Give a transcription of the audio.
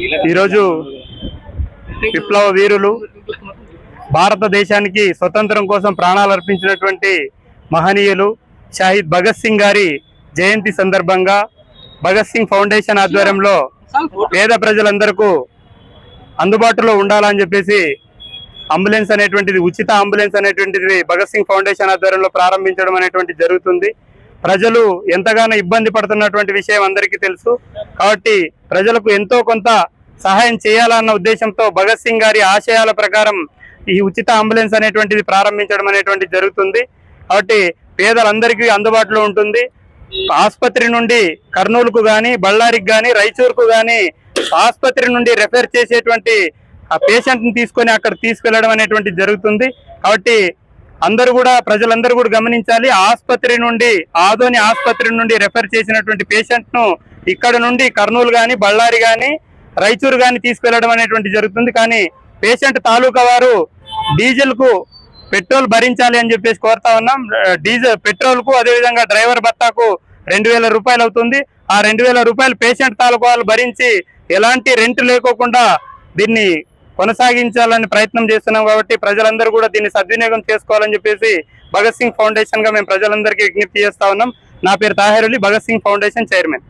ఈరోజు విప్లవ వీరులు భారతదేశానికి స్వతంత్రం కోసం ప్రాణాలు అర్పించినటువంటి మహనీయులు షాహిద్ భగత్ సింగ్ గారి జయంతి సందర్భంగా భగత్ సింగ్ ఫౌండేషన్ ఆధ్వర్యంలో పేద ప్రజలందరకు అందుబాటులో ఉండాలని చెప్పేసి అంబులెన్స్ అనేటువంటిది ఉచిత అంబులెన్స్ అనేటువంటిది భగత్ సింగ్ ఫౌండేషన్ ఆధ్వర్యంలో ప్రారంభించడం అనేటువంటి జరుగుతుంది. ప్రజలు ఎంతగానో ఇబ్బంది పడుతున్నటువంటి విషయం అందరికీ తెలుసు. కాబట్టి ప్రజలకు ఎంతో కొంత సహాయం చేయాలన్న ఉద్దేశంతో భగత్ సింగ్ గారి ఆశయాల ప్రకారం ఈ ఉచిత అంబులెన్స్ అనేటువంటిది ప్రారంభించడం అనేటువంటిది జరుగుతుంది. కాబట్టి పేదలందరికీ అందుబాటులో ఉంటుంది. ఆసుపత్రి నుండి కర్నూలుకు కానీ బళ్ళారికి కానీ రైచూర్కు కానీ ఆసుపత్రి నుండి రెఫర్ చేసేటువంటి ఆ పేషెంట్ని తీసుకొని అక్కడ తీసుకెళ్ళడం అనేటువంటి జరుగుతుంది. కాబట్టి అందరూ కూడా ప్రజలందరూ కూడా గమనించాలి. ఆసుపత్రి నుండి ఆదోని ఆసుపత్రి నుండి రెఫర్ చేసినటువంటి పేషెంట్ను ఇక్కడ నుండి కర్నూలు గాని బళ్ళారి గాని రాయచూరు గాని తీసుకెళ్ళడం అనేటువంటి జరుగుతుంది. కానీ పేషెంట్ తాలూకా వారు డీజిల్కు పెట్రోల్ భరించాలి అని చెప్పేసి కోరుతా ఉన్నాం. డీజిల్ పెట్రోల్కు అదేవిధంగా డ్రైవర్ భత్తాకు రెండు వేల రూపాయలు అవుతుంది. ఆ రెండు వేల రూపాయలు పేషెంట్ తాలూకా వాళ్ళు భరించి ఎలాంటి రెంట్ లేకోకుండా దీన్ని కొనసాగించాలని ప్రయత్నం చేస్తున్నాం కాబట్టి ప్రజలందరూ కూడా దీన్ని సద్వినియోగం చేసుకోవాలని చెప్పేసి భగత్ సింగ్ ఫౌండేషన్గా మేము ప్రజలందరికీ విజ్ఞప్తి చేస్తా ఉన్నాం. నా పేరు తాహేరులి భగత్ సింగ్ ఫౌండేషన్ చైర్మన్.